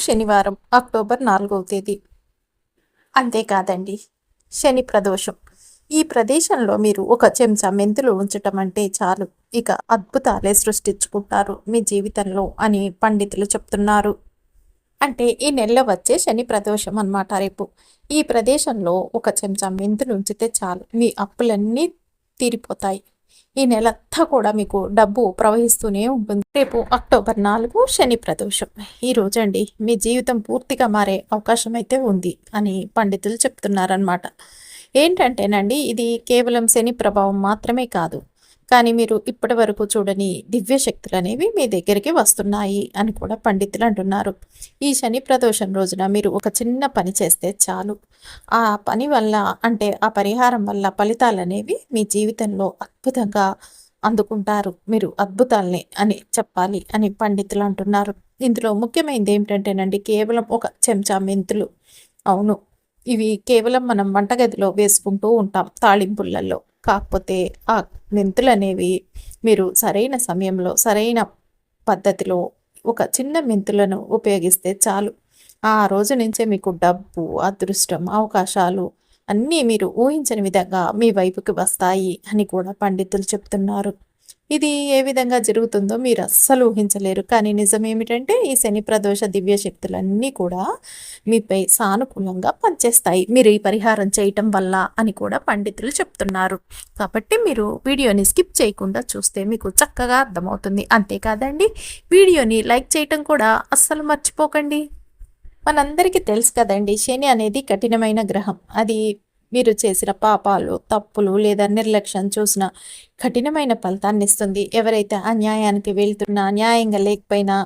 శనివారం అక్టోబర్ నాలుగవ తేదీ. అంతేకాదండి శని ప్రదోషం. ఈ ప్రదేశంలో మీరు ఒక చెంచా మెంతులు ఉంచటం అంటే చాలు. ఇక అద్భుతాలే సృష్టించుకుంటారు మీ జీవితంలో అని పండితులు చెప్తున్నారు. అంటే ఈ నెలలో వచ్చే శని ప్రదోషం అన్నమాట రేపు. ఈ ప్రదేశంలో ఒక చెంచా మెంతులు ఉంచితే చాలు. మీ అప్పులన్నీ తీరిపోతాయి. ఈ నెలంతా కూడా మీకు డబ్బు ప్రవహిస్తూనే ఉంటుంది. రేపు అక్టోబర్ నాలుగు శని ప్రదోషం. ఈ రోజండి మీ జీవితం పూర్తిగా మారే అవకాశం అయితే ఉంది అని పండితులు చెప్తున్నారనమాట ఏంటంటేనండి ఇది కేవలం శని ప్రభావం మాత్రమే కాదు. కానీ మీరు ఇప్పటి వరకు చూడని దివ్య శక్తులు అనేవి మీ దగ్గరికి వస్తున్నాయి అని కూడా పండితులు అంటున్నారు. ఈ శని ప్రదోషం రోజున మీరు ఒక చిన్న పని చేస్తే చాలు. ఆ పని వల్ల అంటే ఆ పరిహారం వల్ల ఫలితాలు అనేవి మీ జీవితంలో అద్భుతంగా అందుకుంటారు. మీరు అద్భుతాలని అని చెప్పాలి అని పండితులు అంటున్నారు. ఇందులో ముఖ్యమైనది ఏమిటంటేనండి కేవలం ఒక చెంచా మెంతులు. అవును ఇవి కేవలం మనం వంటగదిలో వేసుకుంటూ ఉంటాం తాళింపులలో. కాకపోతే ఆ మెంతులు అనేవి మీరు సరైన సమయంలో సరైన పద్ధతిలో ఒక చిన్న మెంతులను ఉపయోగిస్తే చాలు. ఆ రోజు నుంచే మీకు డబ్బు అదృష్టం అవకాశాలు అన్నీ మీరు ఊహించని విధంగా మీ వైపుకి వస్తాయి అని కూడా పండితులు చెప్తున్నారు. ఇది ఏ విధంగా జరుగుతుందో మీరు అస్సలు ఊహించలేరు. కానీ నిజం ఏమిటంటే ఈ శని ప్రదోష దివ్య శక్తులన్నీ కూడా మీపై సానుకూలంగా పనిచేస్తాయి. మీరు ఈ పరిహారం చేయటం వల్ల అని కూడా పండితులు చెప్తున్నారు. కాబట్టి మీరు వీడియోని స్కిప్ చేయకుండా చూస్తే మీకు చక్కగా అర్థమవుతుంది. అంతేకాదండి వీడియోని లైక్ చేయటం కూడా అస్సలు మర్చిపోకండి. మనందరికీ తెలుసు కదండి శని అనేది కఠినమైన గ్రహం. అది మీరు చేసిన పాపాలు తప్పులు లేదా నిర్లక్ష్యం చూసిన కఠినమైన ఫలితాన్ని ఇస్తుంది. ఎవరైతే అన్యాయానికి వెళ్తున్నా న్యాయంగా లేకపోయినా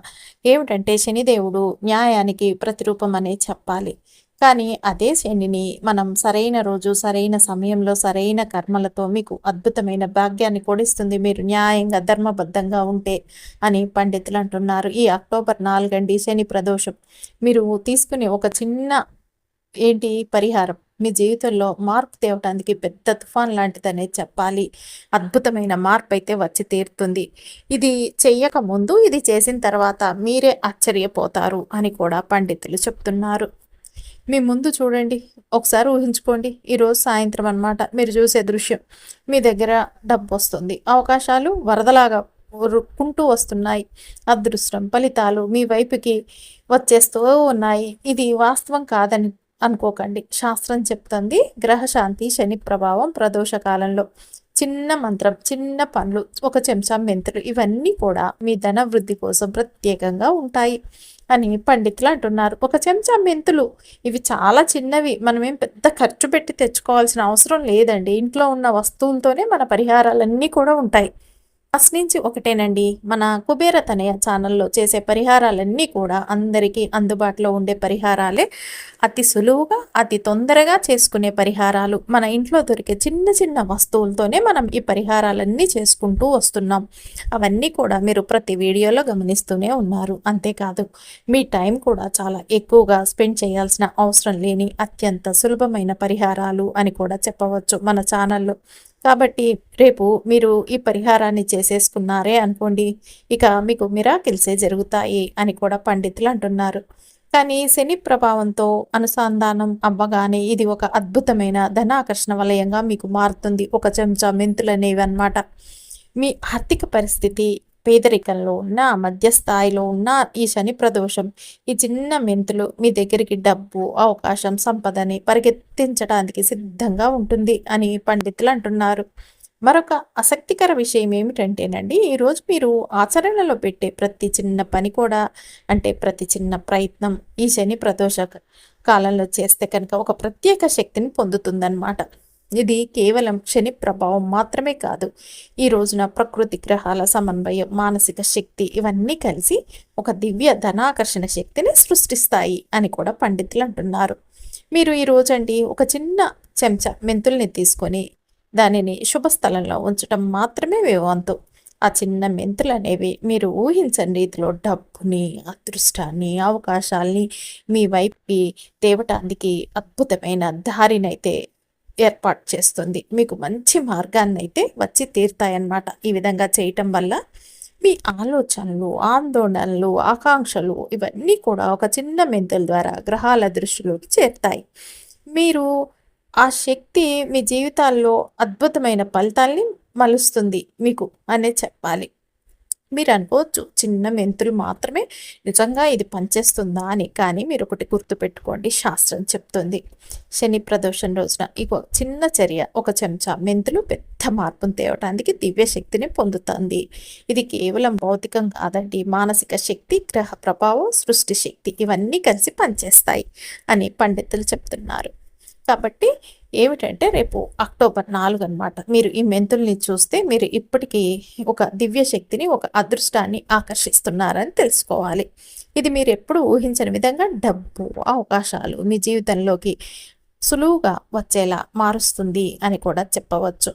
ఏమిటంటే శనిదేవుడు న్యాయానికి ప్రతిరూపం అనే చెప్పాలి. కానీ అదే శనిని మనం సరైన రోజు సరైన సమయంలో సరైన కర్మలతో మీకు అద్భుతమైన భాగ్యాన్ని కొడిస్తుంది మీరు న్యాయంగా ధర్మబద్ధంగా ఉంటే అని పండితులు అంటున్నారు. ఈ అక్టోబర్ నాలుగండి శని ప్రదోషం. మీరు తీసుకునే ఒక చిన్న ఏంటి పరిహారం? మీ జీవితంలో మార్పు తేవటానికి పెద్ద తుఫాన్ లాంటిదనే చెప్పాలి. అద్భుతమైన మార్పు అయితే వచ్చి తీరుతుంది. ఇది చెయ్యక ముందు ఇది చేసిన తర్వాత మీరే ఆశ్చర్యపోతారు అని కూడా పండితులు చెప్తున్నారు. మీ ముందు చూడండి ఒకసారి ఊహించుకోండి. ఈరోజు సాయంత్రం అనమాట మీరు చూసే దృశ్యం. మీ దగ్గర డబ్బు వస్తుంది. అవకాశాలు వరదలాగా రుక్కుంటూ వస్తున్నాయి. అదృష్టం ఫలితాలు మీ వైపుకి వచ్చేస్తూ ఉన్నాయి. ఇది వాస్తవం కాదని అనుకోకండి. శాస్త్రం చెప్తుంది గ్రహశాంతి శని ప్రభావం ప్రదోష కాలంలో. చిన్న మంత్రం చిన్న పనులు ఒక చెంచా మెంతులు ఇవన్నీ కూడా మీ ధన వృద్ధి కోసం ప్రత్యేకంగా ఉంటాయి అని పండితులు అంటున్నారు. ఒక చెంచా మెంతులు ఇవి చాలా చిన్నవి మనమేం పెద్ద ఖర్చు పెట్టి తెచ్చుకోవాల్సిన అవసరం లేదండి. ఇంట్లో ఉన్న వస్తువులతోనే మన పరిహారాలన్నీ కూడా ఉంటాయి. ఫస్ట్ నుంచి ఒకటేనండి మన కుబేర తనయ ఛానల్లో చేసే పరిహారాలన్నీ కూడా అందరికీ అందుబాటులో ఉండే పరిహారాలే. అతి సులువుగా అతి తొందరగా చేసుకునే పరిహారాలు. మన ఇంట్లో దొరికే చిన్న చిన్న వస్తువులతోనే మనం ఈ పరిహారాలన్నీ చేసుకుంటూ వస్తున్నాం. అవన్నీ కూడా మీరు ప్రతి వీడియోలో గమనిస్తూనే ఉన్నారు. అంతేకాదు మీ టైం కూడా చాలా ఎక్కువగా స్పెండ్ చేయాల్సిన అవసరం లేని అత్యంత సులభమైన పరిహారాలు అని కూడా చెప్పవచ్చు మన ఛానల్లో. కాబట్టి రేపు మీరు ఈ పరిహారాన్ని చేసేసుకున్నారే అనుకోండి ఇక మీకు మిరాకిల్సే జరుగుతాయి అని కూడా పండితులు అంటున్నారు. కానీ శని ప్రభావంతో అనుసంధానం అవ్వగానే ఇది ఒక అద్భుతమైన ధనాకర్షణ వలయంగా మీకు మారుతుంది. ఒక చెంచా మెంతులు అనేవి అనమాట మీ ఆర్థిక పరిస్థితి పేదరికంలో ఉన్న మధ్యస్థాయిలో ఉన్న ఈ శని ప్రదోషం ఈ చిన్న మెంతులు మీ దగ్గరికి డబ్బు అవకాశం సంపదని పరిగెత్తించడానికి సిద్ధంగా ఉంటుంది అని పండితులు అంటున్నారు. మరొక ఆసక్తికర విషయం ఏమిటంటేనండి ఈరోజు మీరు ఆచరణలో పెట్టే ప్రతి చిన్న పని కూడా అంటే ప్రతి చిన్న ప్రయత్నం ఈ శని ప్రదోష కాలంలో చేస్తే కనుక ఒక ప్రత్యేక శక్తిని పొందుతుందన్నమాట. ఇది కేవలం శని ప్రభావం మాత్రమే కాదు. ఈ రోజున ప్రకృతి గ్రహాల సమన్వయం మానసిక శక్తి ఇవన్నీ కలిసి ఒక దివ్య ధనాకర్షణ శక్తిని సృష్టిస్తాయి అని కూడా పండితులు అంటున్నారు. మీరు ఈ రోజండి ఒక చిన్న చెంచా మెంతుల్ని తీసుకొని దానిని శుభస్థలంలో ఉంచటం మాత్రమే వేవంతు ఆ చిన్న మెంతులు అనేవి మీరు ఊహించని రీతిలో డబ్బుని అదృష్టాన్ని అవకాశాల్ని మీ వైపుకి తేవటానికి అద్భుతమైన దారినైతే ఏర్పాటు చేస్తుంది. మీకు మంచి మార్గాన్ని అయితే వచ్చి తీరుతాయన్నమాట. ఈ విధంగా చేయటం వల్ల మీ ఆలోచనలు ఆందోళనలు ఆకాంక్షలు ఇవన్నీ కూడా ఒక చిన్న మెంతుల ద్వారా గ్రహాల దృష్టిలోకి చేరుతాయి. మీరు ఆ శక్తి మీ జీవితాల్లో అద్భుతమైన ఫలితాల్ని మలుస్తుంది. మీకు అనే చెప్పాలి. మీరు అనుకోవచ్చు చిన్న మెంతులు మాత్రమే నిజంగా ఇది పనిచేస్తుందా అని. కానీ మీరు ఒకటి గుర్తుపెట్టుకోండి శాస్త్రం చెప్తుంది. శని ప్రదోషం రోజున ఇగో చిన్న చర్య ఒక చెంచా మెంతులు పెద్ద మార్పును తేవటానికి దివ్య శక్తిని పొందుతుంది. ఇది కేవలం భౌతికం కాదండి మానసిక శక్తి గ్రహ ప్రభావం సృష్టి శక్తి ఇవన్నీ కలిసి పనిచేస్తాయి అని పండితులు చెప్తున్నారు. కాబట్టి ఏమిటంటే రేపు అక్టోబర్ నాలుగు అనమాట మీరు ఈ మెంతుల్ని చూస్తే మీరు ఇప్పటికీ ఒక దివ్య శక్తిని ఒక అదృష్టాన్ని ఆకర్షిస్తున్నారని తెలుసుకోవాలి. ఇది మీరు ఎప్పుడు ఊహించని విధంగా డబ్బు అవకాశాలు మీ జీవితంలోకి సులువుగా వచ్చేలా మారుస్తుంది అని కూడా చెప్పవచ్చు.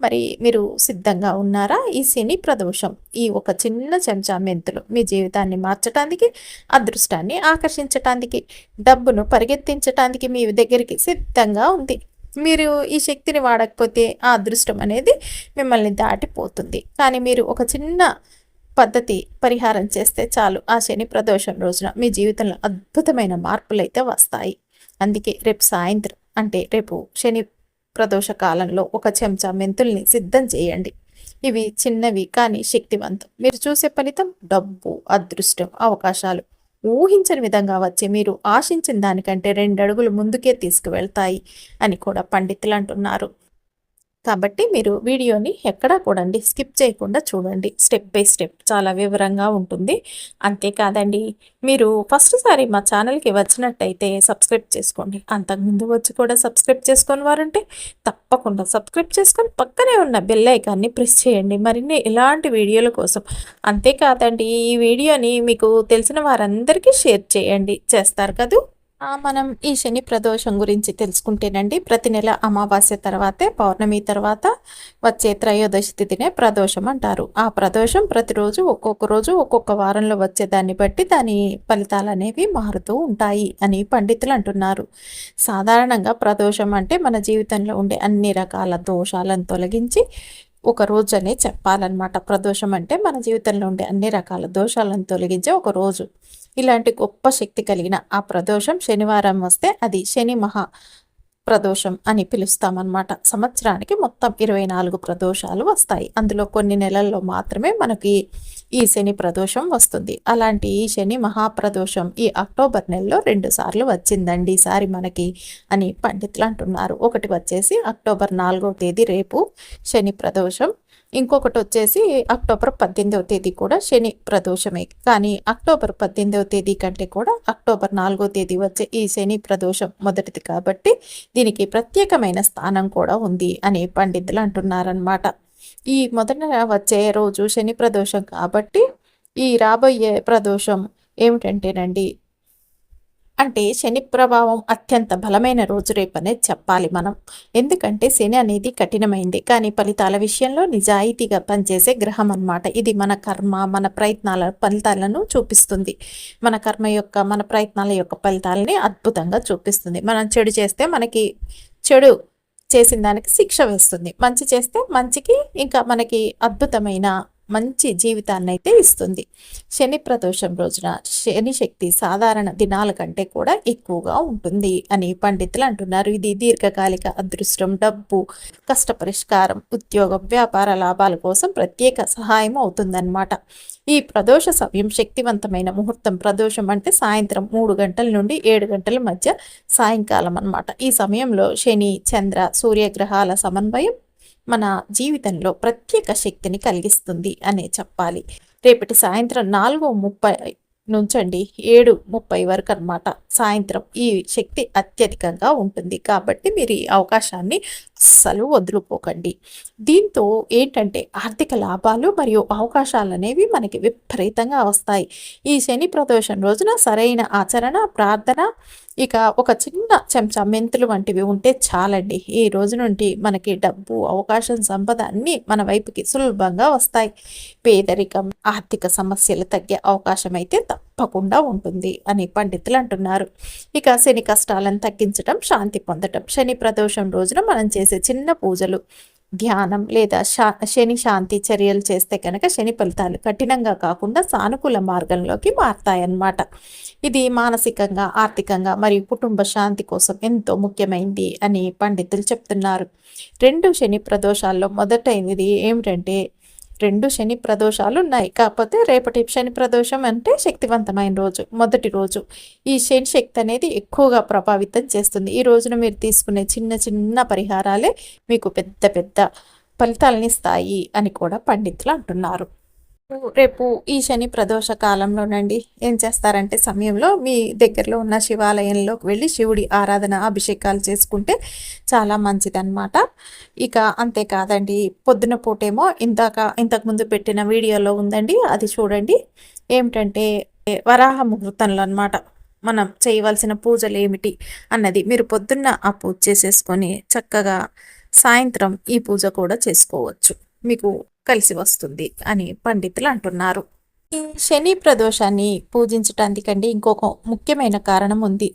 మరి మీరు సిద్ధంగా ఉన్నారా? ఈ శని ప్రదోషం ఈ ఒక చిన్న చెంచా మెంతులు మీ జీవితాన్ని మార్చటానికి అదృష్టాన్ని ఆకర్షించటానికి డబ్బును పరిగెత్తించటానికి మీ దగ్గరికి సిద్ధంగా ఉంది. మీరు ఈ శక్తిని వాడకపోతే ఆ అదృష్టం అనేది మిమ్మల్ని దాటిపోతుంది. కానీ మీరు ఒక చిన్న పద్ధతి పరిహారం చేస్తే చాలు. ఆ శని ప్రదోషం రోజున మీ జీవితంలో అద్భుతమైన మార్పులు అయితే వస్తాయి. అందుకే రేపు సాయంత్రం అంటే రేపు శని ప్రదోష కాలంలో ఒక చెంచా మెంతుల్ని సిద్ధం చేయండి. ఇవి చిన్నవి కానీ శక్తివంతం. మీరు చూసే ఫలితం డబ్బు అదృష్టం అవకాశాలు. ఊహించని విధంగా వచ్చి మీరు ఆశించిన దానికంటే రెండు అడుగులు ముందుకే తీసుకువెళ్తాయి అని కూడా పండితులు అంటున్నారు. కాబట్టి మీరు వీడియోని ఎక్కడా కూడండి స్కిప్ చేయకుండా చూడండి స్టెప్ బై స్టెప్. చాలా వివరంగా ఉంటుంది. అంతేకాదండి మీరు ఫస్ట్ సారి మా ఛానల్కి వచ్చినట్టయితే సబ్స్క్రైబ్ చేసుకోండి. అంతకుముందు వచ్చి కూడా సబ్స్క్రైబ్ చేసుకొని వారంటే తప్పకుండా సబ్స్క్రైబ్ చేసుకొని పక్కనే ఉన్న బెల్ ఐకాన్ని ప్రెస్ చేయండి. మరిన్ని ఇలాంటి వీడియోల కోసం. అంతేకాదండి ఈ వీడియోని మీకు తెలిసిన వారందరికీ షేర్ చేయండి. చేస్తారు కదూ? మనం ఈ శని ప్రదోషం గురించి తెలుసుకుంటేనండి ప్రతి నెల అమావాస్య తర్వాతే పౌర్ణమి తర్వాత వచ్చే త్రయోదశి తిథినే ప్రదోషం అంటారు. ఆ ప్రదోషం ప్రతిరోజు ఒక్కొక్క రోజు ఒక్కొక్క వారంలో వచ్చే దాన్ని బట్టి దాని ఫలితాలు అనేవి మారుతూ ఉంటాయి అని పండితులు అంటున్నారు. సాధారణంగా ప్రదోషం అంటే మన జీవితంలో ఉండే అన్ని రకాల దోషాలను తొలగించి ఒక రోజు అనే చెప్పాలన్నమాట. ప్రదోషం అంటే మన జీవితంలో ఉండే అన్ని రకాల దోషాలను తొలగించే ఒక రోజు. ఇలాంటి గొప్ప శక్తి కలిగిన ఆ ప్రదోషం శనివారం వస్తే అది శని మహా ప్రదోషం అని పిలుస్తామన్నమాట. సంవత్సరానికి మొత్తం ఇరవై నాలుగు ప్రదోషాలు వస్తాయి. అందులో కొన్ని నెలల్లో మాత్రమే మనకి ఈ శని ప్రదోషం వస్తుంది. అలాంటి ఈ శని మహాప్రదోషం ఈ అక్టోబర్ నెలలో రెండు సార్లు వచ్చిందండి ఈసారి మనకి అని పండితులు అంటున్నారు. ఒకటి వచ్చేసి అక్టోబర్ నాలుగవ తేదీ రేపు శని ప్రదోషం. ఇంకొకటి వచ్చేసి అక్టోబర్ పద్దెనిమిదవ తేదీ కూడా శని ప్రదోషమే. కానీ అక్టోబర్ పద్దెనిమిదవ తేదీ కంటే కూడా అక్టోబర్ నాలుగో తేదీ వచ్చే ఈ శని ప్రదోషం మొదటిది కాబట్టి దీనికి ప్రత్యేకమైన స్థానం కూడా ఉంది అని పండితులు అంటున్నారనమాట ఈ మొదట వచ్చే రోజు శని ప్రదోషం కాబట్టి ఈ రాబోయే ప్రదోషం ఏమిటంటేనండి అంటే శని ప్రభావం అత్యంత బలమైన రోజు రేపనే చెప్పాలి మనం. ఎందుకంటే శని అనేది కఠినమైంది కానీ ఫలితాల విషయంలో నిజాయితీగా పనిచేసే గ్రహం అనమాట ఇది మన కర్మ మన ప్రయత్నాల ఫలితాలను చూపిస్తుంది. మన కర్మ యొక్క మన ప్రయత్నాల యొక్క ఫలితాలని అద్భుతంగా చూపిస్తుంది. మనం చెడు చేస్తే మనకి చెడు చేసిన దానికి శిక్ష వేస్తుంది. మంచి చేస్తే మంచికి ఇంకా మనకి అద్భుతమైన మంచి జీవితాన్ని అయితే ఇస్తుంది. శని ప్రదోషం రోజున శని శక్తి సాధారణ దినాల కంటే కూడా ఎక్కువగా ఉంటుంది అని పండితులు అంటున్నారు. ఇది దీర్ఘకాలిక అదృష్టం డబ్బు కష్ట పరిష్కారం ఉద్యోగం వ్యాపార లాభాల కోసం ప్రత్యేక సహాయం అవుతుందన్నమాట. ఈ ప్రదోష సమయం శక్తివంతమైన ముహూర్తం ప్రదోషం అంటే సాయంత్రం మూడు గంటల నుండి ఏడు గంటల మధ్య సాయంకాలం అనమాట ఈ సమయంలో శని చంద్ర సూర్యగ్రహాల సమన్వయం మన జీవితంలో ప్రత్యేక శక్తిని కలిగిస్తుంది అనే చెప్పాలి. రేపటి సాయంత్రం నాలుగు ముప్పై నుంచండి ఏడు ముప్పై వరకు అనమాట సాయంత్రం ఈ శక్తి అత్యధికంగా ఉంటుంది కాబట్టి మీరు ఈ అవకాశాన్ని అస్సలు వదులుకోకండి. దీంతో ఏంటంటే ఆర్థిక లాభాలు మరియు అవకాశాలు అనేవి మనకి విపరీతంగా వస్తాయి. ఈ శని ప్రదోషం రోజున సరైన ఆచరణ ప్రార్థన ఇక ఒక చిన్న చెంచా మెంతులు వంటివి ఉంటే చాలండి. ఈ రోజు నుండి మనకి డబ్బు అవకాశం సంపద అన్నీ మన వైపుకి సులభంగా వస్తాయి. పేదరికం ఆర్థిక సమస్యలు తగ్గే అవకాశం అయితే తప్పకుండా ఉంటుంది అని పండితులు అంటున్నారు. ఇక శని కష్టాలను తగ్గించడం శాంతి పొందడం శని ప్రదోషం రోజున మనం చేసే చిన్న పూజలు ధ్యానం లేదా శా శని శాంతి చర్యలు చేస్తే కనుక శని ఫలితాలు కఠినంగా కాకుండా సానుకూల మార్గంలోకి మారతాయన్నమాట. ఇది మానసికంగా ఆర్థికంగా మరియు కుటుంబ శాంతి కోసం ఎంతో ముఖ్యమైంది అని పండితులు చెప్తున్నారు. రెండు శని ప్రదోషాల్లో మొదటైనది ఏమిటంటే రెండు శని ప్రదోషాలు ఉన్నాయి కాకపోతే రేపటి శని ప్రదోషం అంటే శక్తివంతమైన రోజు మొదటి రోజు. ఈ శని శక్తి అనేది ఎక్కువగా ప్రభావితం చేస్తుంది. ఈ రోజున మీరు తీసుకునే చిన్న చిన్న పరిహారాలే మీకు పెద్ద పెద్ద ఫలితాలని ఇస్తాయి అని కూడా పండితులు అంటున్నారు. రేపు ఈ శని ప్రదోష కాలంలోనండి. ఏం చేస్తారంటే సమయంలో మీ దగ్గరలో ఉన్న శివాలయంలోకి వెళ్ళి శివుడి ఆరాధన అభిషేకాలు చేసుకుంటే చాలా మంచిదన్నమాట. ఇక అంతేకాదండి పొద్దున పూటేమో ఇందాక ఇంతకుముందు పెట్టిన వీడియోలో ఉందండి అది చూడండి. ఏమిటంటే వరాహ ముహూర్తంలో అనమాట మనం చేయవలసిన పూజలు ఏమిటి అన్నది మీరు పొద్దున్న ఆ పూజ చేసేసుకొని చక్కగా సాయంత్రం ఈ పూజ కూడా చేసుకోవచ్చు. మీకు కలిసి వస్తుంది అని పండితులు అంటున్నారు. శని ప్రదోషాన్ని పూజించటానికండి ఇంకొక ముఖ్యమైన కారణం ఉంది.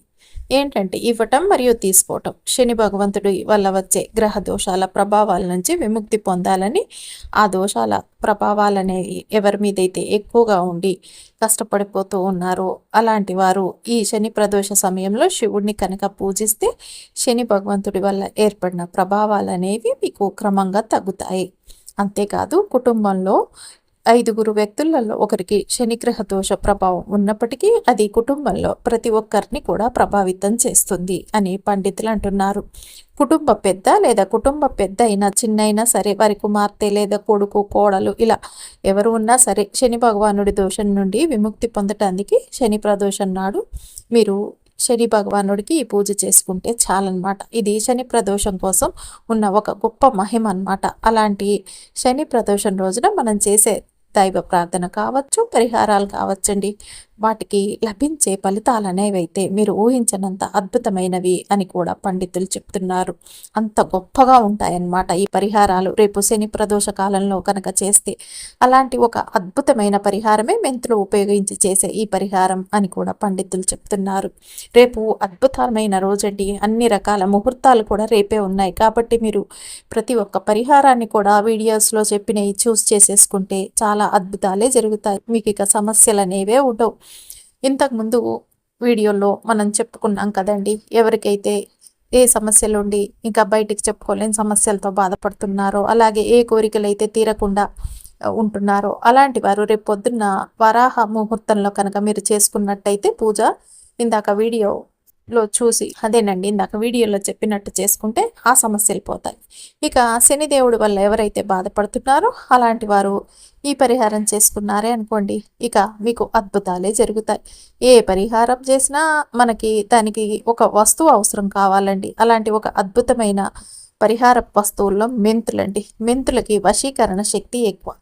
ఏంటంటే ఇవ్వటం మరియు తీసుకోవటం. శని భగవంతుడి వల్ల వచ్చే గ్రహ దోషాల ప్రభావాల నుంచి విముక్తి పొందాలని ఆ దోషాల ప్రభావాలనేవి ఎవరి మీదైతే ఎక్కువగా ఉండి కష్టపడిపోతూ ఉన్నారో అలాంటి వారు ఈ శని ప్రదోష సమయంలో శివుడిని కనుక పూజిస్తే శని భగవంతుడి వల్ల ఏర్పడిన ప్రభావాలు అనేవి మీకు క్రమంగా తగ్గుతాయి. అంతేకాదు కుటుంబంలో ఐదుగురు వ్యక్తులలో ఒకరికి శనిగ్రహ దోష ప్రభావం ఉన్నప్పటికీ అది కుటుంబంలో ప్రతి ఒక్కరిని కూడా ప్రభావితం చేస్తుంది అని పండితులు అంటున్నారు. కుటుంబ పెద్ద లేదా కుటుంబ పెద్ద అయినా చిన్నైనా సరే వారి కుమార్తె లేదా కొడుకు కోడలు ఇలా ఎవరు ఉన్నా సరే శని భగవానుడి దోషం నుండి విముక్తి పొందటానికి శని ప్రదోషం నాడు మీరు శని భగవానుడికి ఈ పూజ చేసుకుంటే చాలన్నమాట. ఇది శని ప్రదోషం కోసం ఉన్న ఒక గొప్ప మహిమ అనమాట అలాంటి శని ప్రదోషం రోజున మనం చేసే దైవ ప్రార్థన కావచ్చు పరిహారాలు కావచ్చండి. వాటికి లభించే ఫలితాలు అనేవైతే మీరు ఊహించినంత అద్భుతమైనవి అని కూడా పండితులు చెప్తున్నారు. అంత గొప్పగా ఉంటాయన్నమాట ఈ పరిహారాలు. రేపు శని ప్రదోష కాలంలో కనుక చేస్తే అలాంటి ఒక అద్భుతమైన పరిహారమే మెంతులు ఉపయోగించి చేసే ఈ పరిహారం అని కూడా పండితులు చెప్తున్నారు. రేపు అద్భుతమైన రోజండి. అన్ని రకాల ముహూర్తాలు కూడా రేపే ఉన్నాయి. కాబట్టి మీరు ప్రతి ఒక్క పరిహారాన్ని కూడా వీడియోస్లో చెప్పినవి చూస్ చేసేసుకుంటే చాలా అద్భుతాలే జరుగుతాయి. మీకు ఇక సమస్యలు అనేవే ఉండవు. ఇంతకుముందు వీడియోలో మనం చెప్పుకున్నాం కదండి ఎవరికైతే ఏ సమస్యలు ఉండి ఇంకా బయటికి చెప్పుకోలేని సమస్యలతో బాధపడుతున్నారో అలాగే ఏ కోరికలు అయితే తీరకుండా ఉంటున్నారో అలాంటి వారు రేపు పొద్దున్న వరాహ ముహూర్తంలో కనుక మీరు చేసుకున్నట్టయితే పూజ ఇందాక వీడియో లో చూసి అదేనండి ఇందాక వీడియోలో చెప్పినట్టు చేసుకుంటే ఆ సమస్యలు పోతాయి. ఇక శనిదేవుడి వల్ల ఎవరైతే బాధపడుతున్నారో అలాంటి వారు ఈ పరిహారం చేసుకున్నారే అనుకోండి ఇక మీకు అద్భుతాలే జరుగుతాయి. ఏ పరిహారం చేసినా మనకి దానికి ఒక వస్తువు అవసరం కావాలండి. అలాంటి ఒక అద్భుతమైన పరిహార వస్తువుల్లో మెంతులండి. మెంతులకి వశీకరణ శక్తి ఎక్కువ.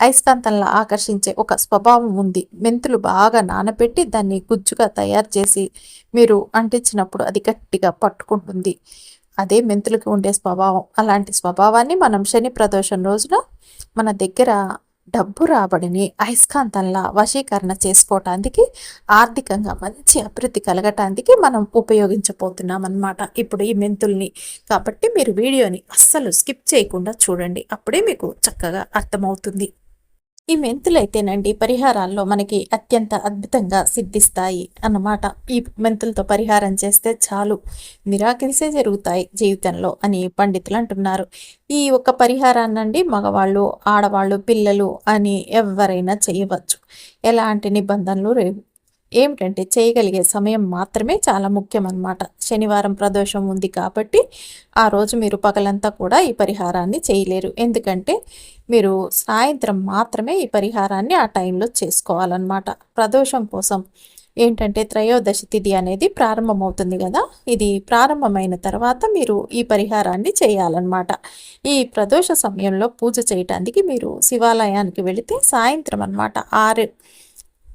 అయస్కాంతంలా ఆకర్షించే ఒక స్వభావం ఉంది. మెంతులు బాగా నానబెట్టి దాన్ని గుజ్జుగా తయారు చేసి మీరు అంటించినప్పుడు అది గట్టిగా పట్టుకుంటుంది. అదే మెంతులకి ఉండే స్వభావం. అలాంటి స్వభావాన్ని మనం శని ప్రదోషం రోజున మన దగ్గర డబ్బు రాబడిని అయస్కాంతంలా వశీకరణ చేసుకోవటానికి ఆర్థికంగా మంచి అభివృద్ధి కలగటానికి మనం ఉపయోగించబోతున్నాం అనమాట ఇప్పుడు ఈ మెంతుల్ని కాబట్టి మీరు వీడియోని అస్సలు స్కిప్ చేయకుండా చూడండి. అప్పుడే మీకు చక్కగా అర్థమవుతుంది. ఈ మెంతులైతేనండి పరిహారాల్లో మనకి అత్యంత అద్భుతంగా సిద్ధిస్తాయి అన్నమాట. ఈ మెంతులతో పరిహారం చేస్తే చాలు. మిరాకిల్సే జరుగుతాయి జీవితంలో అని పండితులు అంటున్నారు. ఈ ఒక పరిహారాన్నండి మగవాళ్ళు ఆడవాళ్ళు పిల్లలు అని ఎవరైనా చేయవచ్చు. ఎలాంటి నిబంధనలు లేవు ఏమిటంటే చేయగలిగే సమయం మాత్రమే చాలా ముఖ్యం అన్నమాట శనివారం ప్రదోషం ఉంది కాబట్టి ఆ రోజు మీరు పగలంతా కూడా ఈ పరిహారాన్ని చేయలేరు. ఎందుకంటే మీరు సాయంత్రం మాత్రమే ఈ పరిహారాన్ని ఆ టైంలో చేసుకోవాలన్నమాట. ప్రదోషం కోసం ఏంటంటే త్రయోదశి తిథి అనేది ప్రారంభమవుతుంది కదా ఇది ప్రారంభమైన తర్వాత మీరు ఈ పరిహారాన్ని చేయాలన్నమాట. ఈ ప్రదోష సమయంలో పూజ చేయటానికి మీరు శివాలయానికి వెళితే సాయంత్రం అనమాట ఆరు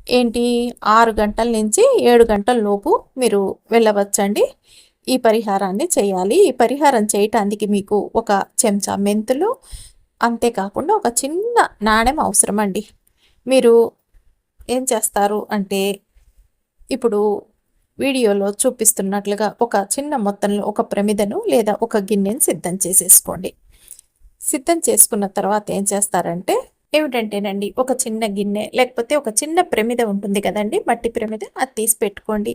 ఏంటి? ఆరు గంటల నుంచి ఏడు గంటల లోపు మీరు వెళ్ళవచ్చండి. ఈ పరిహారాన్ని చేయాలి. ఈ పరిహారం చేయటానికి మీకు ఒక చెంచా మెంతులు అంతేకాకుండా ఒక చిన్న నాణెం అవసరం అండి మీరు ఏం చేస్తారు అంటే ఇప్పుడు వీడియోలో చూపిస్తున్నట్లుగా ఒక చిన్న మొత్తంలో ఒక ప్రమిదను లేదా ఒక గిన్నెను సిద్ధం చేసేసుకోండి. సిద్ధం చేసుకున్న తర్వాత ఏం చేస్తారంటే ఏమిటంటేనండి ఒక చిన్న గిన్నె లేకపోతే ఒక చిన్న ప్రమిద ఉంటుంది కదండి మట్టి ప్రమిద అది తీసి పెట్టుకోండి.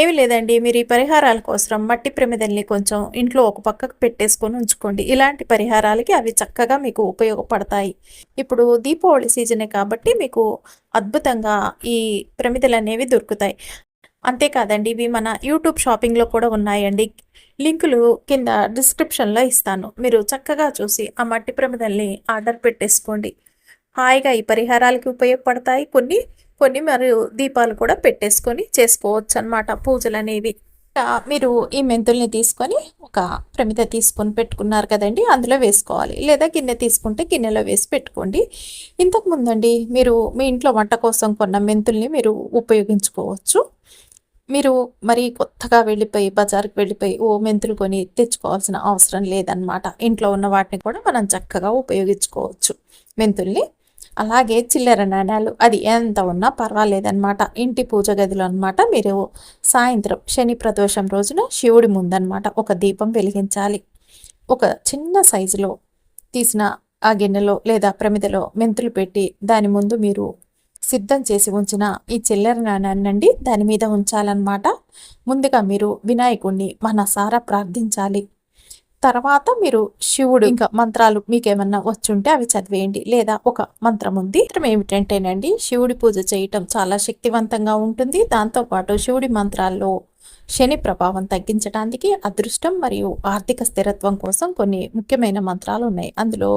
ఏమి లేదండి మీరు ఈ పరిహారాల కోసం మట్టి ప్రమిదల్ని కొంచెం ఇంట్లో ఒక పక్కకు పెట్టేసుకొని ఉంచుకోండి. ఇలాంటి పరిహారాలకి అవి చక్కగా మీకు ఉపయోగపడతాయి. ఇప్పుడు దీపావళి సీజనే కాబట్టి మీకు అద్భుతంగా ఈ ప్రమిదలు అనేవి దొరుకుతాయి. అంతేకాదండి ఇవి మన యూట్యూబ్ షాపింగ్లో కూడా ఉన్నాయండి. లింకులు కింద డిస్క్రిప్షన్లో ఇస్తాను. మీరు చక్కగా చూసి ఆ మట్టి ప్రమిదల్ని ఆర్డర్ పెట్టేసుకోండి. హాయిగా ఈ పరిహారాలకి ఉపయోగపడతాయి. కొన్ని కొన్ని మరియు దీపాలు కూడా పెట్టేసుకొని చేసుకోవచ్చు అనమాట పూజలు అనేవి మీరు ఈ మెంతుల్ని తీసుకొని ఒక ప్రమిద తీసుకొని పెట్టుకున్నారు కదండి అందులో వేసుకోవాలి. లేదా గిన్నె తీసుకుంటే గిన్నెలో వేసి పెట్టుకోండి. ఇంతకు ముందండి మీరు మీ ఇంట్లో వంట కోసం కొన్న మెంతుల్ని మీరు ఉపయోగించుకోవచ్చు. మీరు మరి కొత్తగా వెళ్ళిపోయి బజార్కి వెళ్ళిపోయి ఓ మెంతులు కొని తెచ్చుకోవాల్సిన అవసరం లేదనమాట ఇంట్లో ఉన్న వాటిని కూడా మనం చక్కగా ఉపయోగించుకోవచ్చు మెంతుల్ని. అలాగే చిల్లర నాణ్యాలు అది ఎంత ఉన్నా పర్వాలేదన్నమాట. ఇంటి పూజ గదిలో అనమాట మీరు సాయంత్రం శని ప్రదోషం రోజున శివుడి ముందనమాట ఒక దీపం వెలిగించాలి. ఒక చిన్న సైజులో తీసిన ఆ గిన్నెలో లేదా ప్రమిదలో మెంతులు పెట్టి దాని ముందు మీరు సిద్ధం చేసి ఉంచిన ఈ చిల్లర నాణ్యాన్నండి దాని మీద ఉంచాలన్నమాట. ముందుగా మీరు వినాయకుణ్ణి మనసారా ప్రార్థించాలి. తర్వాత మీరు శివుడు ఇంకా మంత్రాలు మీకేమన్నా వచ్చుంటే అవి చదివేయండి. లేదా ఒక మంత్రం ఉంది. మంత్రం ఏమిటంటేనండి శివుడి పూజ చేయటం చాలా శక్తివంతంగా ఉంటుంది. దాంతోపాటు శివుడి మంత్రాల్లో శని ప్రభావం తగ్గించడానికి అదృష్టం మరియు ఆర్థిక స్థిరత్వం కోసం కొన్ని ముఖ్యమైన మంత్రాలు ఉన్నాయి. అందులో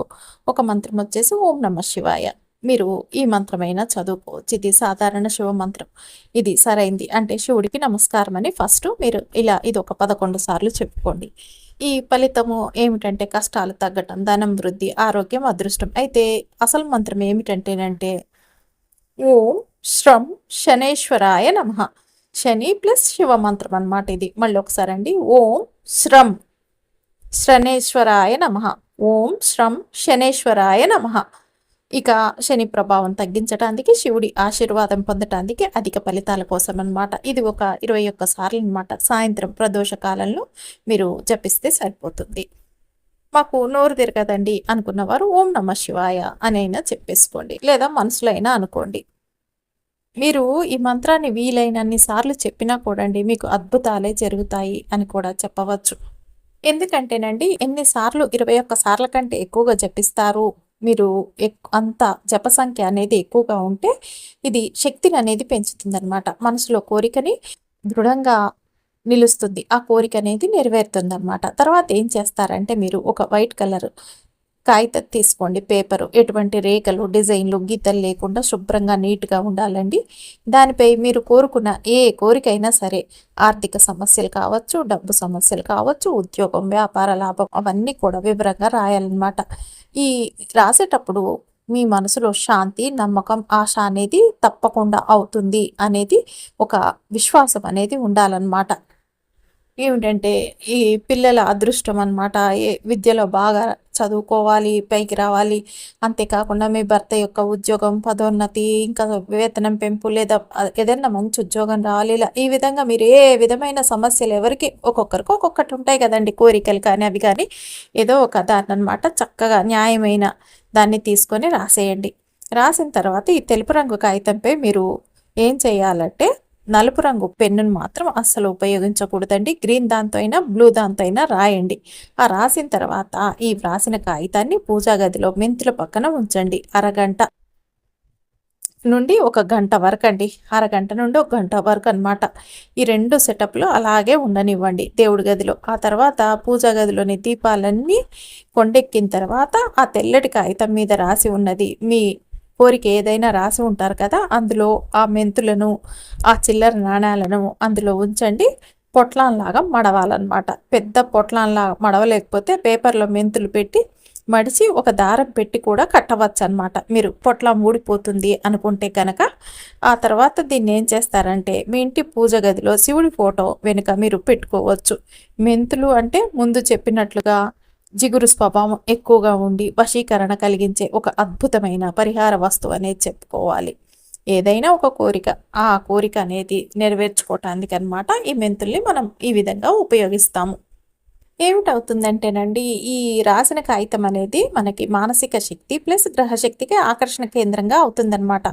ఒక మంత్రం వచ్చేసి ఓం నమ శివాయ. మీరు ఈ మంత్రమైనా చదువుకోవచ్చు. ఇది సాధారణ శివ మంత్రం. ఇది సరైంది. అంటే శివుడికి నమస్కారం అని ఫస్ట్ మీరు ఇలా ఇది ఒక పదకొండు సార్లు చెప్పుకోండి. ఈ ఫలితము ఏమిటంటే కష్టాలు తగ్గటం ధనం వృద్ధి ఆరోగ్యం అదృష్టం. అయితే అసలు మంత్రం ఏమిటంటేనంటే ఓం శ్రం శనేశ్వరాయ నమ. శని ప్లస్ శివ మంత్రం అనమాట ఇది. మళ్ళీ ఒకసారి అండి. ఓం శ్రం శనేశ్వరాయ నమ. ఓం శ్రం శనేశ్వరాయ నమ. ఇక శని ప్రభావం తగ్గించడానికి శివుడి ఆశీర్వాదం పొందటానికి అధిక ఫలితాల కోసం అనమాట ఇది ఒక ఇరవై ఒక్క సార్లు అనమాట సాయంత్రం ప్రదోష కాలంలో మీరు జపిస్తే సరిపోతుంది. మాకు నోరు తిరగదండి అనుకున్నవారు ఓం నమ శివాయ అనైనా చెప్పేసుకోండి. లేదా మనసులో అయినా అనుకోండి. మీరు ఈ మంత్రాన్ని వీలైనన్ని సార్లు చెప్పినా కూడా మీకు అద్భుతాలే జరుగుతాయి అని కూడా చెప్పవచ్చు. ఎందుకంటేనండి ఎన్నిసార్లు ఇరవై ఒక్క సార్ల కంటే ఎక్కువగా జపిస్తారు? మీరు అంత జప సంఖ్య అనేది ఎక్కువగా ఉంటే ఇది శక్తిని అనేది పెంచుతుంది అనమాట మనసులో కోరికని దృఢంగా నిలుస్తుంది. ఆ కోరిక అనేది నెరవేరుతుంది అనమాట తర్వాత ఏం చేస్తారంటే మీరు ఒక వైట్ కలర్ కాగితం తీసుకోండి పేపరు ఎటువంటి రేఖలు డిజైన్లు గీతలు లేకుండా శుభ్రంగా నీట్గా ఉండాలండి. దానిపై మీరు కోరుకున్న ఏ కోరికైనా సరే ఆర్థిక సమస్యలు కావచ్చు డబ్బు సమస్యలు కావచ్చు ఉద్యోగం వ్యాపార లాభం అవన్నీ కూడా వివరంగా రాయాలన్నమాట. ఈ రాసేటప్పుడు మీ మనసులో శాంతి నమ్మకం ఆశ అనేది తప్పకుండా అవుతుంది అనేది ఒక విశ్వాసం అనేది ఉండాలన్నమాట. ఏమిటంటే ఈ పిల్లల అదృష్టం అనమాట విద్యలో బాగా చదువుకోవాలి పైకి రావాలి. అంతేకాకుండా మీ భర్త యొక్క ఉద్యోగం పదోన్నతి ఇంకా వేతనం పెంపు లేదా ఏదైనా మంచి ఉద్యోగం రావాలి. ఇలా ఈ విధంగా మీరు ఏ విధమైన సమస్యలు ఎవరికి ఒక్కొక్కరికి ఒక్కొక్కటి ఉంటాయి కదండి. కోరికలు కానీ అవి కానీ ఏదో ఒక దాన్ని అనమాట చక్కగా న్యాయమైన దాన్ని తీసుకొని రాసేయండి. రాసిన తర్వాత ఈ తెలుపు రంగు కాగితంపై మీరు ఏం చేయాలంటే నలుపు రంగు పెన్నును మాత్రం అస్సలు ఉపయోగించకూడదండి. గ్రీన్ దాంతో అయినా బ్లూ దాంతో అయినా రాయండి. ఆ రాసిన తర్వాత ఈ వ్రాసిన కాగితాన్ని పూజా గదిలో మెంతుల పక్కన ఉంచండి. అరగంట నుండి ఒక గంట వరకు అండి అరగంట నుండి ఒక గంట వరకు అనమాట ఈ రెండు సెటప్లు అలాగే ఉండనివ్వండి దేవుడి గదిలో. ఆ తర్వాత పూజా గదిలోని దీపాలన్నీ కొండెక్కిన తర్వాత ఆ తెల్లటి కాగితం మీద రాసి ఉన్నది మీ కోరిక ఏదైనా రాసి ఉంటారు కదా అందులో ఆ మెంతులను ఆ చిల్లర నాణ్యాలను అందులో ఉంచండి. పొట్లాన్లాగా మడవాలన్నమాట. పెద్ద పొట్లాన్లాగా మడవలేకపోతే పేపర్లో మెంతులు పెట్టి మడిచి ఒక దారం పెట్టి కూడా కట్టవచ్చు అనమాట మీరు పొట్లం ఊడిపోతుంది అనుకుంటే కనుక ఆ తర్వాత దీన్ని ఏం చేస్తారంటే మీ ఇంటి పూజ గదిలో శివుడి ఫోటో వెనుక మీరు పెట్టుకోవచ్చు. మెంతులు అంటే ముందు చెప్పినట్లుగా జిగురు స్వభావం ఎక్కువగా ఉండి వశీకరణ కలిగించే ఒక అద్భుతమైన పరిహార వస్తువు అనేది చెప్పుకోవాలి. ఏదైనా ఒక కోరిక ఆ కోరిక అనేది నెరవేర్చుకోవటానికి అనమాట ఈ మెంతుల్ని మనం ఈ విధంగా ఉపయోగిస్తాము. ఏమిటవుతుందంటేనండి ఈ రాసిన కాగితం అనేది మనకి మానసిక శక్తి ప్లస్ గ్రహశక్తికి ఆకర్షణ కేంద్రంగా అవుతుందన్నమాట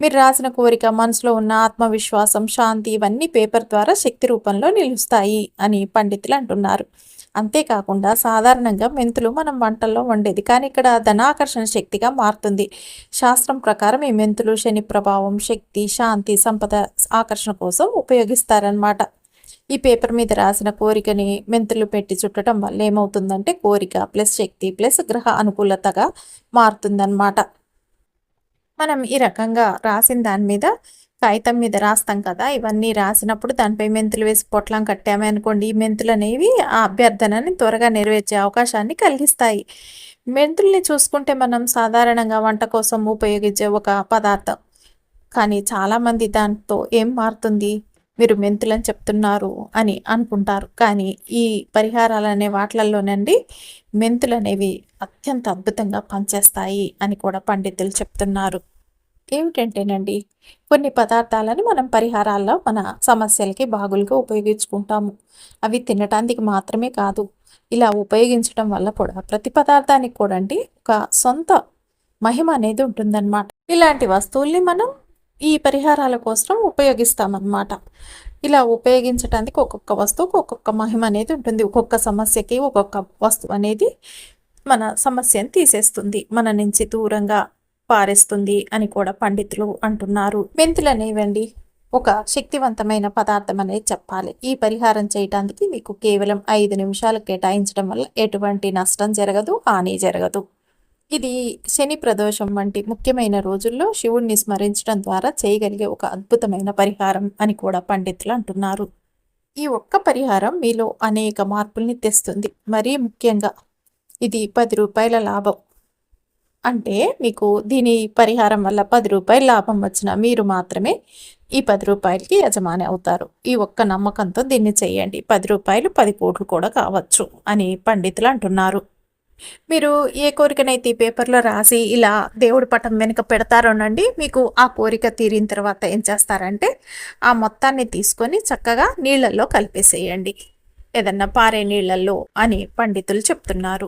మీరు రాసిన కోరిక మనసులో ఉన్న ఆత్మవిశ్వాసం శాంతి ఇవన్నీ పేపర్ ద్వారా శక్తి రూపంలో నిలుస్తాయి అని పండితులు అంటున్నారు. అంతేకాకుండా సాధారణంగా మెంతులు మనం వంటల్లో వండేది. కానీ ఇక్కడ ధనాకర్షణ శక్తిగా మారుతుంది. శాస్త్రం ప్రకారం ఈ మెంతులు శని ప్రభావం శక్తి శాంతి సంపద ఆకర్షణ కోసం ఉపయోగిస్తారనమాట ఈ పేపర్ మీద రాసిన కోరికని మెంతులు పెట్టి చుట్టడం వల్ల ఏమవుతుందంటే కోరిక ప్లస్ శక్తి ప్లస్ గ్రహ అనుకూలతగా మారుతుందన్నమాట. మనం ఈ రకంగా రాసిన దాని మీద కాగితం మీద రాస్తాం కదా ఇవన్నీ రాసినప్పుడు దానిపై మెంతులు వేసి పొట్లం కట్టామే అనుకోండి. ఈ మెంతులు అనేవి ఆ అభ్యర్థనని త్వరగా నెరవేర్చే అవకాశాన్ని కలిగిస్తాయి. మెంతుల్ని చూసుకుంటే మనం సాధారణంగా వంట కోసం ఉపయోగించే ఒక పదార్థం. కానీ చాలామంది దాంతో ఏం మారుతుంది? మీరు మెంతులని చెప్తున్నారు అని అనుకుంటారు. కానీ ఈ పరిహారాలు అనే వాటిలలోనండి మెంతులు అనేవి అత్యంత అద్భుతంగా పనిచేస్తాయి అని కూడా పండితులు చెప్తున్నారు. ఏమిటంటేనండి కొన్ని పదార్థాలను మనం పరిహారాల్లో మన సమస్యలకి బాగులుగా ఉపయోగించుకుంటాము. అవి తినటానికి మాత్రమే కాదు ఇలా ఉపయోగించడం వల్ల కూడా ప్రతి పదార్థానికి కూడా అండి ఒక సొంత మహిమ అనేది ఉంటుందన్నమాట. ఇలాంటి వస్తువుల్ని మనం ఈ పరిహారాల కోసం ఉపయోగిస్తామన్నమాట. ఇలా ఉపయోగించడానికి ఒక్కొక్క వస్తువుకు ఒక్కొక్క మహిమ అనేది ఉంటుంది. ఒక్కొక్క సమస్యకి ఒక్కొక్క వస్తువు అనేది మన సమస్యను తీసేస్తుంది. మన నుంచి దూరంగా పారేస్తుంది అని కూడా పండితులు అంటున్నారు. మెంతులు అనేవండి ఒక శక్తివంతమైన పదార్థం అనేది చెప్పాలి. ఈ పరిహారం చేయడానికి మీకు కేవలం ఐదు నిమిషాలు కేటాయించడం వల్ల ఎటువంటి నష్టం జరగదు హాని జరగదు. ఇది శని ప్రదోషం వంటి ముఖ్యమైన రోజుల్లో శివుణ్ణి స్మరించడం ద్వారా చేయగలిగే ఒక అద్భుతమైన పరిహారం అని కూడా పండితులు అంటున్నారు. ఈ ఒక్క పరిహారం మీలో అనేక మార్పుల్ని తెస్తుంది. మరీ ముఖ్యంగా ఇది పది రూపాయల లాభం. అంటే మీకు దీని పరిహారం వల్ల పది రూపాయలు లాభం వచ్చిన మీరు మాత్రమే ఈ పది రూపాయలకి యజమాని అవుతారు. ఈ ఒక్క నమ్మకంతో దీన్ని చేయండి. పది రూపాయలు పది కోట్లు కూడా కావచ్చు అని పండితులు అంటున్నారు. మీరు ఏ కోరికనైతే ఈ పేపర్లో రాసి ఇలా దేవుడి పటం వెనుక పెడతారోనండి మీకు ఆ కోరిక తీరిన తర్వాత ఏం చేస్తారంటే ఆ మొత్తాన్ని తీసుకొని చక్కగా నీళ్ళల్లో కలిపేసేయండి. ఏదన్నా పారే నీళ్ళల్లో అని పండితులు చెప్తున్నారు.